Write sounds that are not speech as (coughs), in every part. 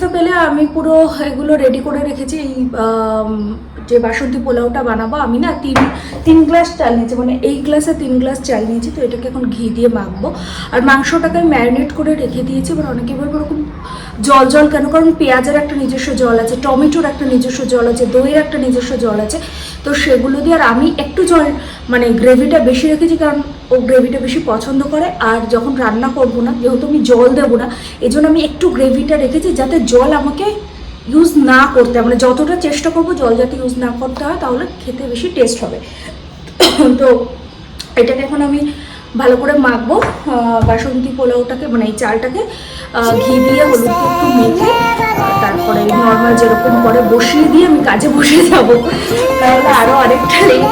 তো পেলে আমি পুরো এগুলো রেডি করে রেখেছি এই যে বাসন্তী পোলাওটা বানাবো, আমি না তিন তিন গ্লাস চাল নিয়েছি মানে এই গ্লাসে তিন গ্লাস চাল নিয়েছি, তো এটাকে এখন ঘি দিয়ে মাখবো। আর মাংসটাকে ম্যারিনেট করে রেখে দিয়েছি, এবার অনেকে বলব, ওরকম জল জল কেন? কারণ পেঁয়াজের একটা নিজস্ব জল আছে, টমেটোর একটা নিজস্ব জল আছে, দইয়ের একটা নিজস্ব জল আছে, তো সেগুলো দিয়ে আর আমি একটু জল মানে গ্রেভিটা বেশি রেখেছি, কারণ ও গ্রেভিটা বেশি পছন্দ করে, আর যখন রান্না করব না, যেহেতু আমি জল দেবো না এই আমি একটু গ্রেভিটা রেখেছি, যাতে জল আমাকে ইউজ না করতে মানে যতটা চেষ্টা করব জল যাতে ইউজ না করতে হয়, তাহলে খেতে বেশি টেস্ট হবে। (coughs) তো এটাকে এখন আমি ভালো করে মাখবো বাসন্তী পোলাওটাকে মানে এই চালটাকে ঘি দিয়ে হলুদ একটু মেখে তারপরে নর্মাল যেরকম করে বসিয়ে দিয়ে আমি কাজে বসে যাব। তাহলে আরও অনেকটা লেট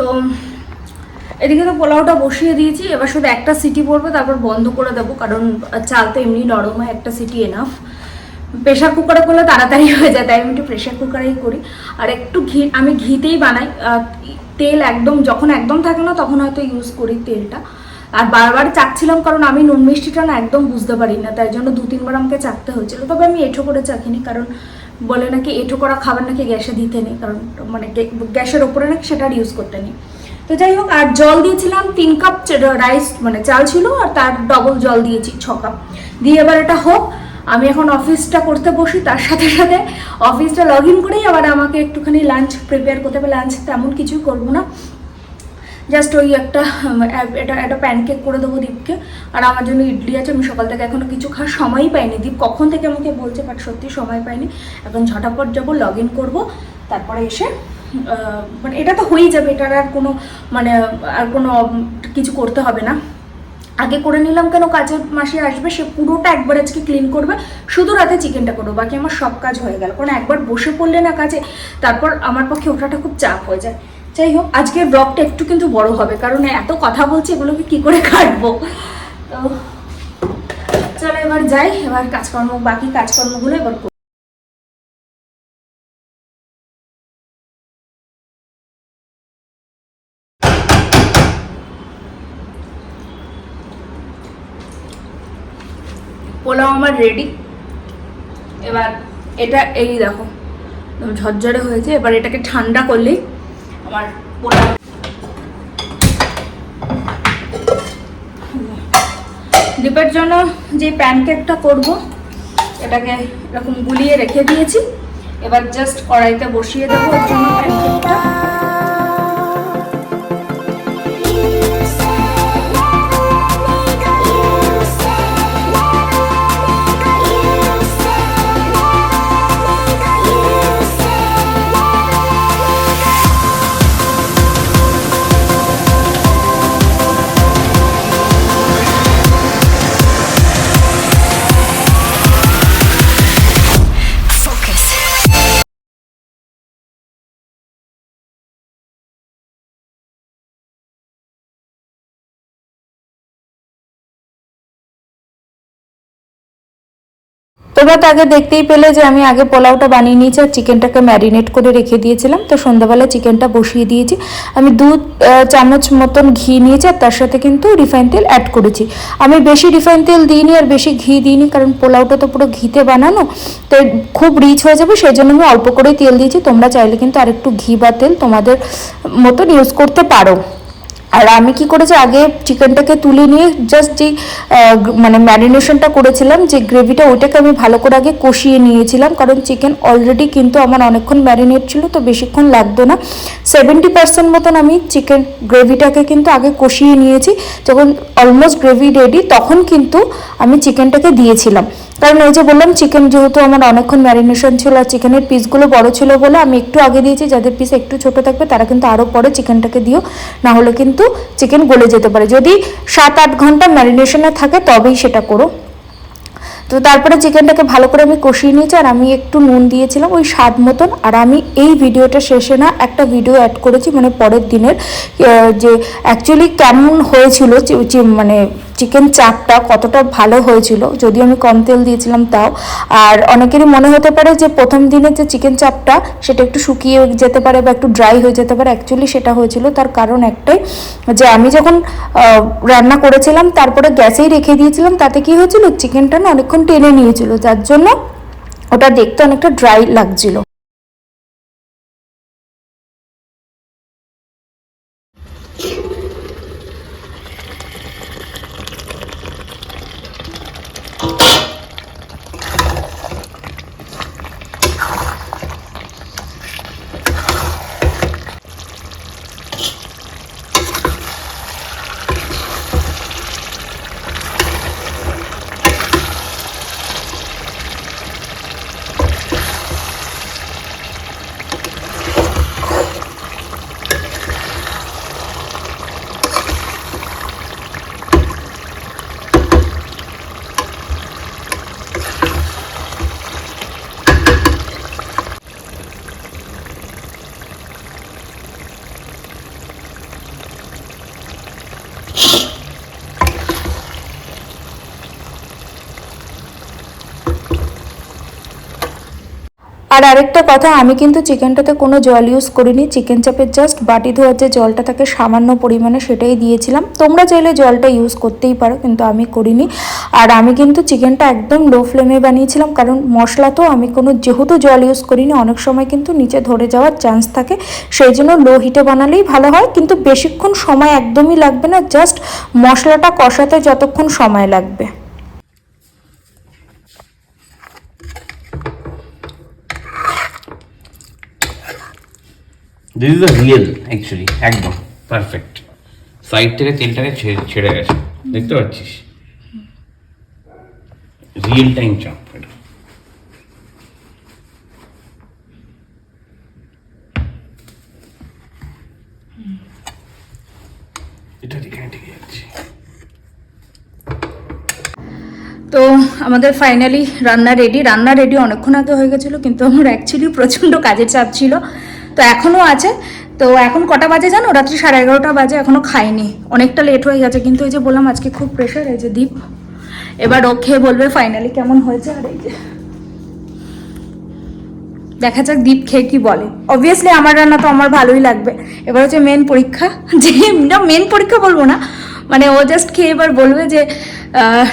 তো এদিকে তো পোলাওটা বসিয়ে দিয়েছি, এবার শুধু একটা সিটি পড়বে, তারপর বন্ধ করে দেবো, কারণ চাল তো এমনি নরম হয়, একটা সিটি এনাফ প্রেশার কুকারে করলে তাড়াতাড়ি হয়ে যায়, তাই আমি একটু প্রেশার কুকারেই করি। আর একটু ঘি, আমি ঘিতেই বানাই তেল একদম, যখন একদম থাকে না, তখন হয়তো ইউজ করি তেলটা। আর বারবার চাকছিলাম, কারণ আমি নুন মিষ্টিটা না একদম বুঝতে পারি না, তাই জন্য দু তিনবার আমাকে চাকতে হয়েছিল, তবে আমি এঁঠো করে চাখিনি কারণ বলে নাকি এঁঠো করা খাবার নাকি গ্যাসে দিতে নেই, কারণ মানে গ্যাসের ওপরে নাকি সেটা ইউজ করতে নেই। তো যাই হোক, আর জল দিয়েছিলাম তিন কাপ রাইস মানে চাল ছিল, আর তার ডবল জল দিয়েছি ছ কাপ দিয়ে এবার এটা হোক, আমি এখন অফিসটা করতে বসি, তার সাথে সাথে অফিসটা লগ ইন করেই আবার আমাকে একটুখানি লাঞ্চ প্রিপেয়ার করতে হবে। লাঞ্চ তেমন কিছুই করব না। জাস্ট ওই একটা এটা, একটা প্যানকেক করে দেবো দীপকে। আর আমার জন্য ইডলি আছে, আমি সকাল থেকে এখনও কিছু খাওয়ার সময়ই পাইনি। দীপ কখন থেকে আমাকে বলছে বাট সত্যি সময় পাইনি। এখন ঝটাপট যাব লগ ইন করব। তারপরে এসে মানে এটা তো হয়েই যাবে, এটার আর কোনো মানে আর কোনো কিছু করতে হবে না। আগে করে নিলাম কেন কাজের মাসে আসবে, সে পুরোটা একবার আজকে ক্লিন করবে। শুধু রাতে চিকেনটা করব, বাকি আমার সব কাজ হয়ে গেল। কারণ একবার বসে পড়লে না কাজে, তারপর আমার পক্ষে ওঠাটা খুব চাপ হয়ে যায়। যাই হোক আজকের ব্লগটা একটু কিন্তু বড় হবে, কারণ এত কথা বলছি, এগুলোকে কি করে কাটবো? তো চলো এবার যাই, এবার কাজকর্ম, বাকি কাজকর্মগুলো এবার পোলাও আমার রেডি এবার এটা, এই দেখো, ঝরঝরে হয়েছে, এবার এটাকে ঠান্ডা করলেই আমার ডিপের জন্য যে প্যানকেকটা করব, এটাকে এরকম গুলিয়ে রেখে দিয়েছি। এবার জাস্ট কড়াইতে বসিয়ে দেবো প্যানকেকটা তো আগে দেখতেই পেলে যে আমি আগে পোলাওটা বানিয়ে নিয়েছি আর চিকেনটাকে ম্যারিনেট করে রেখে দিয়েছিলাম। তো সন্ধ্যাবেলা চিকেনটা বসিয়ে দিয়েছি। আমি দু চামচ মতন ঘি নিয়েছি আর তার সাথে কিন্তু রিফাইন তেল অ্যাড করেছি। আমি বেশি রিফাইন তেল দিইনি আর বেশি ঘি দিইনি কারণ পোলাওটা তো পুরো ঘিতে বানানো। তো খুব রিচ হয়ে যাবে, সেই জন্য আমি অল্প করেই তেল দিয়েছি। তোমরা চাইলে কিন্তু আরেকটু ঘি বা তেল তোমাদের মতন ইউজ করতে পারো। আর আমি কি করেছি, আগে চিকেনটাকে তুলে নিয়ে জাস্ট যে মানে ম্যারিনেশনটা করেছিলাম, যে গ্রেভিটা ওইটাকে আমি ভালো করে আগে কষিয়ে নিয়েছিলাম, কারণ চিকেন অলরেডি কিন্তু আমার অনেকক্ষণ ম্যারিনেট ছিল, তো বেশিক্ষণ লাগতো না। সেভেন্টি পার্সেন্ট মতন আমি চিকেন গ্রেভিটাকে কিন্তু আগে কষিয়ে নিয়েছি, যখন অলমোস্ট গ্রেভি রেডি তখন কিন্তু আমি চিকেনটাকে দিয়েছিলাম। কারণ ওই যে বললাম চিকেন যেহেতু আমার অনেকক্ষণ ম্যারিনেশন ছিল, আর চিকেনের পিসগুলো বড় ছিল বলে আমি একটু আগে দিয়েছি, যাদের পিস একটু ছোট থাকবে, তারা কিন্তু আরও পরে চিকেনটাকে দিও, না হলে কিন্তু চিকেন গলে যেতে পারে। যদি সাত আট ঘণ্টা ম্যারিনেশনে থাকে, তবেই সেটা করো। তো তারপরে চিকেনটাকে ভালো করে আমি কষিয়ে নিয়েছি, আর আমি একটু নুন দিয়েছিলাম ওই স্বাদ মতন। আর আমি এই ভিডিওটা শেষে না একটা ভিডিও অ্যাড করেছি মানে পরের দিনের যে অ্যাকচুয়ালি কেমন হয়েছিল মানে চিকেন চাপটা কতটা ভালো হয়েছিল, যদিও আমি কম তেল দিয়েছিলাম তাও। আর অনেকেরই মনে হতে পারে যে প্রথম দিনের যে চিকেন চাপটা সেটা একটু শুকিয়ে যেতে পারে বা একটু ড্রাই হয়ে যেতে পারে অ্যাকচুয়ালি সেটা হয়েছিল। তার কারণ একটাই, যে আমি যখন রান্না করেছিলাম, তারপরে গ্যাসেই রেখে দিয়েছিলাম, তাতে কি হয়েছিল চিকেনটা না অনেকক্ষণ টেনে নিয়েছিল, যার জন্য ওটা দেখতে অনেকটা ড্রাই লাগছিল। আর আরেকটা কথা, আমি কিন্তু চিকেনটাতে কোনো জল ইউজ করিনি। চিকেন চাপের জাস্ট বাটি ধোয়ার যে জলটা থাকে সামান্য পরিমাণে সেটাই দিয়েছিলাম। তোমরা চাইলে জলটা ইউজ করতেই পারো, কিন্তু আমি করিনি। আর আমি কিন্তু চিকেনটা একদম লো ফ্লেমে বানিয়েছিলাম, কারণ মশলা তো আমি কোনো যেহেতু জল ইউজ করিনি, অনেক সময় কিন্তু নিচে ধরে যাওয়ার চান্স থাকে। সেই জন্য লো হিটে বানালেই ভালো হয়, কিন্তু বেশিক্ষণ সময় একদমই লাগবে না জাস্ট মশলাটা কষাতে যতক্ষণ সময় লাগবে। This is the real actually একদম. পারফেক্ট সাইড থেকে তেলটাকে ছেড়ে ছেড়ে গেছে। দেখতে পাচ্ছিস? রিয়েল টাইম চাপ এটা। এটা এখানে ঠিক যাচ্ছে। তো আমাদের ফাইনালি রান্না রেডি রান্না রেডি অনেকক্ষণ আগে হয়ে গেছিল কিন্তু আমার অ্যাকচুয়ালি প্রচণ্ড কাজের চাপ ছিল। তো এখনও আছে। তো এখন কটা বাজে জানো? রাত্রি সাড়ে এগারোটা বাজে, এখনও খাইনি। অনেকটা লেট হয়ে গেছে, কিন্তু এই যে বললাম আজকে খুব প্রেশার এই যে দ্বীপ এবার ও খেয়ে বলবে ফাইনালি কেমন হয়েছে আর এই যে। দেখা যাক দীপ খেয়ে কি বলে। অবভিয়াসলি আমার রান্না তো আমার ভালোই লাগবে। এবার হচ্ছে মেন পরীক্ষা। যে মেন পরীক্ষা বলব না। মানে ও জাস্ট খেয়ে এবার বলবে যে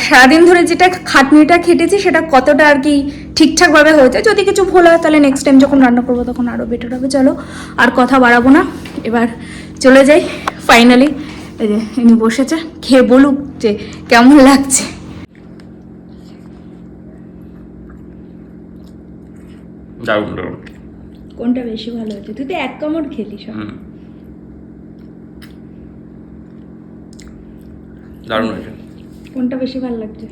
সারাদিন ধরে যেটা খাটনিটা খেটেছি সেটা কতটা আর কি ঠিকঠাকভাবে হয়েছে। যদি কিছু ভুল হয় তাহলে নেক্সট টাইম যখন রান্না করব তখন আরও বেটার হবে। চলো আর কথা বাড়াবো না। এবার চলে যাই। ফাইনালি এই যে ইনি বসেছে খেয়ে বলুক যে কেমন লাগছে। কোনটা বেশি ভালো হয়েছে? তুই তো এক কামড় খেলি সব। দারুণ হয়েছে। কোনটা বেশি ভালো লাগছে?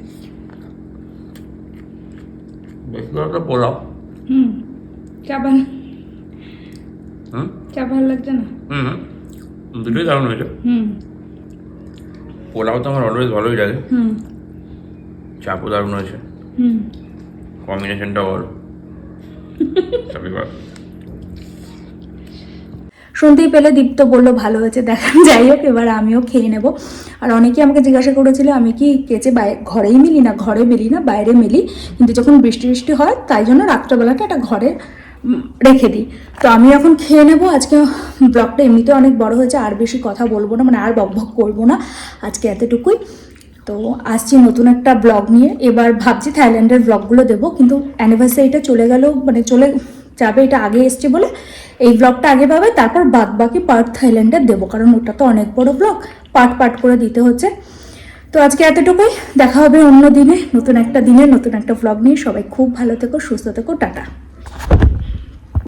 বেশি করে তো পোলাও। হুম চা ভালো হুম? চা ভালো লাগছে না? হুম দুটোই দারুণ হয়েছে। হুম। পোলাও তো আমার অলওয়েজ ভালোই লাগে। হুম। চাপও দারুণ হয়েছে। হুম। কম্বিনেশনটা ওর সবই ভালো। শুনতেই পেলে দীপ্ত বলল ভালো হয়েছে দেখা যাই হোক এবার আমিও খেয়ে নেব। আর অনেকেই আমাকে জিজ্ঞাসা করেছিল, আমি কি কেচে ঘরেই মিলি না? ঘরে মেলি না? বাইরে মেলি? কিন্তু যখন বৃষ্টি বৃষ্টি হয়, তাই জন্য রাত্রেবেলাটা একটা ঘরে রেখে দিই। তো আমি এখন খেয়ে নেব। আজকে ব্লগটা এমনিতে অনেক বড় হয়েছে, আর বেশি কথা বলব না মানে আর বক বক করব না আজকে এতটুকুই। তো আসছি নতুন একটা ব্লগ নিয়ে। এবার ভাবছি থাইল্যান্ডের ব্লগগুলো দেবো, কিন্তু অ্যানিভার্সারিটা চলে গেল মানে চলে যাবে, এটা আগে এসছে বলে এই ব্লগটা আগে পাবে, তারপর বাদ বাকি পার্ট থাইল্যান্ডে দেবো, কারণ ওটা তো অনেক বড় ব্লগ পার্ট পার্ট করে দিতে হচ্ছে। তো আজকে এতটুকুই, দেখা হবে অন্য দিনে, নতুন একটা দিনে, নতুন একটা ব্লগ নিয়ে। সবাই খুব ভালো থেকো, সুস্থ থেকো, টাটা।